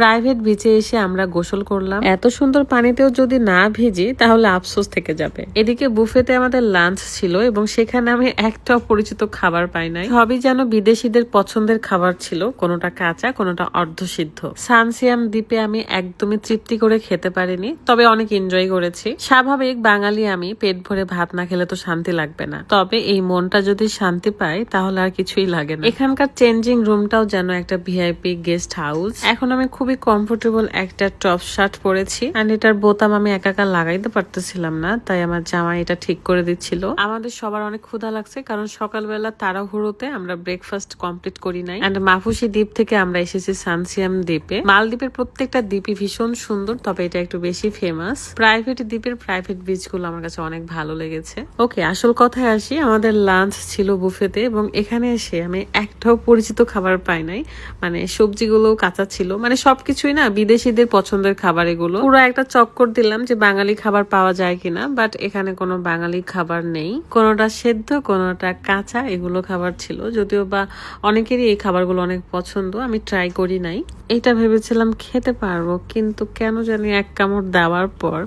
Private বিচে এসে আমরা গোসল করলাম। এত সুন্দর পানিতেও যদি না ভিজি, তাহলে আফসোস থেকে যাবে। এদিকে বুফেতে আমাদের লাঞ্চ ছিল এবং সেখানে আমি একটাও পরিচিত খাবার পাই নাই। সবই যেন বিদেশিদের পছন্দের খাবার ছিল, কোনোটা কাঁচা, কোনোটা অর্ধসিদ্ধ। সানসিয়াম দ্বীপে আমি একদমই তৃপ্তি করে খেতে পারিনি, তবে অনেক এনজয় করেছি। স্বাভাবিক বাঙালি আমি, পেট ভরে ভাত না খেলে তো শান্তি লাগবে না। তবে এই মনটা যদি শান্তি পায় তাহলে আর কিছুই লাগে না। এখানকার চেঞ্জিং রুমটাও যেন একটা ভিআইপি গেস্ট হাউস এখন আমি খুবই কমফোর্টেবল একটা টপ শার্ট পরেছি। এন্ড এটার বোতাম আমি একা একা লাগাইতে পারতেছিলাম না, তাই আমার জামাই এটা ঠিক করে দিচ্ছিল। আমাদের সবার অনেক ক্ষুধা লাগছে, কারণ সকালবেলা তাড়াহুড়োতে আমরা ব্রেকফাস্ট কমপ্লিট করি নাই। এন্ড মাফুসি দ্বীপ থেকে আমরা এসেছি সানসিয়াম দ্বীপে। মালদ্বীপের প্রত্যেকটা দ্বীপই ভীষণ সুন্দর, তবে এটা একটু বেশি ফেমাস প্রাইভেট দ্বীপের প্রাইভেট বিচগুলো আমার কাছে অনেক ভালো লেগেছে। ওকে আসল কথায় আসি, আমাদের লাঞ্চ ছিল বুফেতে এবং এখানে এসে আমি একটাও পরিচিত খাবার পাই নাই। মানে সবজিগুলো কাঁচা ছিল। মানে সবকিছুই না বিদেশিদের পছন্দের খাবার এগুলো পুরো একটা চক্কর দিলাম যে বাঙালি খাবার পাওয়া যায় কিনা বাট এখানে কোনো বাঙালি খাবার নেই। কোনোটা সেদ্ধ, কোনোটা কাঁচা, এগুলো খাবার ছিল। যদিও বা অনেকেরই এই খাবারগুলো অনেক পছন্দ, আমি ট্রাই করি নাই। এটা ভেবেছিলাম খেতে পারব, কিন্তু কেন জানি এক কামড় দেওয়ার পর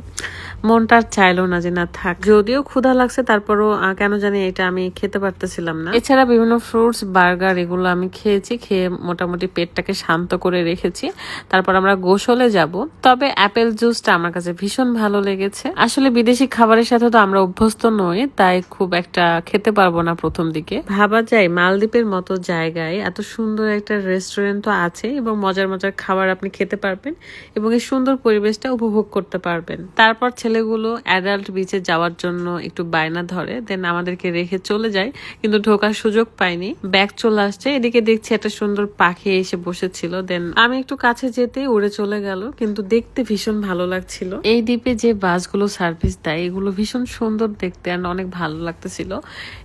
মনটা আর চাইলো না যে না থাক। যদিও ক্ষুধা লাগছে, তারপরও কেন জানি এটা আমি খেতে পারতেছিলাম না। এছাড়া বিভিন্ন ফ্রুটস বার্গার এগুলো আমি খেয়েছি, খেয়ে মোটামুটি পেটটাকে শান্ত করে রেখেছি। তারপর আমরা গোসলে যাব। তবে অ্যাপেল জুসটা আমার কাছে ভীষণ ভালো লেগেছে। আসলে বিদেশি খাবারের সাথে তো আমরা অভ্যস্ত নই, তাই খুব একটা খেতে পারব না প্রথম দিকে। ভাবা যায়, মালদ্বীপের মতো জায়গায় এত সুন্দর একটা রেস্টুরেন্ট তো আছে এবং মজার মজার খাবার আপনি খেতে পারবেন এবং এই সুন্দর পরিবেশটা উপভোগ করতে পারবেন। তারপর ছেলেগুলো অ্যাডাল্ট বিচে যাওয়ার জন্য একটু বায়না ধরে দেন আমাদেরকে রেখে চলে যায়, কিন্তু ঢোকার সুযোগ পাইনি। ব্যাগ চলে আসছে, এদিকে দেখছি একটা সুন্দর পাখি এসে বসেছিল দেন আমি একটু কাছে যেতে উড়ে চলে গেল, কিন্তু দেখতে ভীষণ ভালো লাগছিল। এই দ্বীপে যে বাসগুলো সার্ভিস দেয়, এগুলো ভীষণ সুন্দর দেখতে আর অনেক ভালো লাগতেছিল।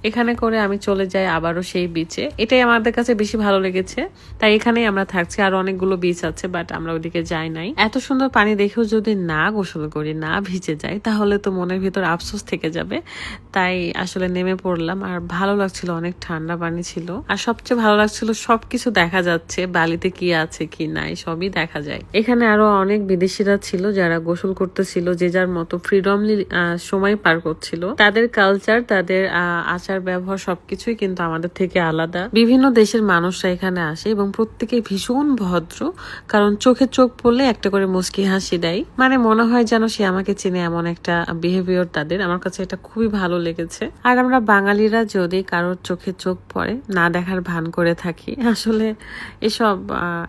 এখানে করে আমি চলে যাই আবারও সেই বিচে এটাই আমাদের কাছে বেশি ভালো লেগেছে, তাই এখানেই আমরা থাকছি। আর অনেকগুলো বিচ আছে বাট আমরা ওইদিকে যাই নাই। এত সুন্দর পানি দেখেও যদি না গোসল করি, না ভিজে যাই, তাহলে তো মনের ভিতর আফসোস থেকে যাবে। তাই আসলে নেমে পড়লাম, আর ভালো লাগছিল, অনেক ঠান্ডা পানি ছিল। আর সবচেয়ে ভালো লাগছিল, সবকিছু দেখা যাচ্ছে, বালিতে কি আছে কি নাই, সবই দেখা যায়। এখানে আরও অনেক বিদেশিরা ছিল, যারা গোসল করতেছিল, যে যার মতো ফ্রিডমলি সময় পার করছিল। তাদের কালচার তাদের আচার ব্যবহার সবকিছুই কিন্তু আমাদের থেকে আলাদা। বিভিন্ন দেশের মানুষরা এখানে আসে, এবং প্রত্যেকে ভীষণ ভদ্র। কারণ চোখে চোখ পড়লে একটা করে মুস্কি হাসি দেয়। মানে মনে হয় যেন সে আমাকে চেনে এমন একটা বিহেভিয়ার তাদের। আমার কাছে এটা খুবই ভালো লেগেছে। আর আমরা বাঙালিরা যদি কারোর চোখে চোখ পড়ে, না দেখার ভান করে থাকি, আসলে এসব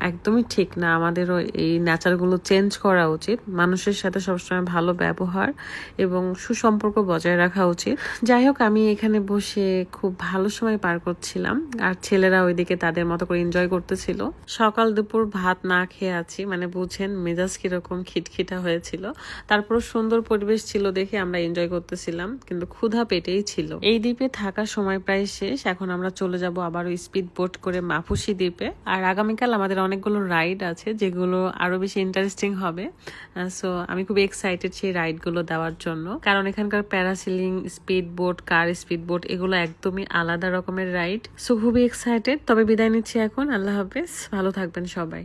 একদমই ঠিক না। আমাদেরও এই নেচারগুলো চেঞ্জ করা উচিত। মানুষের সাথে সবসময় ভালো ব্যবহার এবং সুসম্পর্ক বজায় রাখা উচিত। যাই হোক, আমি এখানে বসে খুব ভালো সময় পার করছিলাম। আর ছেলেরা ওইদিকে তাদের মতো করে এনজয় করতেছিল। সকাল দুপুর ভাত না খেয়ে আছি। মানে বুঝেন, মেজাজ কীরকম খিটখিটা হয়েছিল। তারপর সুন্দর পরিবেশ ছিল দেখে আমরা এনজয় করতেছিলাম, কিন্তু ক্ষুধা পেটেই ছিল। এই দ্বীপে থাকার সময় প্রায় শেষ, এখন আমরা চলে যাব আবারও স্পিড বোট করে মাফুসি দ্বীপে। আর আগামীকাল আমাদের অনেকগুলো রাইড আছে, যেগুলো আরও বেশি ইন্টারেস্টিং হবে। সো আমি খুব এক্সাইটেড সেই রাইডগুলো দেওয়ার জন্য। কারণ এখানকার প্যারাসিলিং স্পিড বোট কার স্পিড বোট এগুলো একদমই আলাদা রকমের রাইড সো খুবই এক্সাইটেড তবে বিদায় নিচ্ছি এখন। আল্লাহ হাফেজ। ভালো থাকবেন সবাই।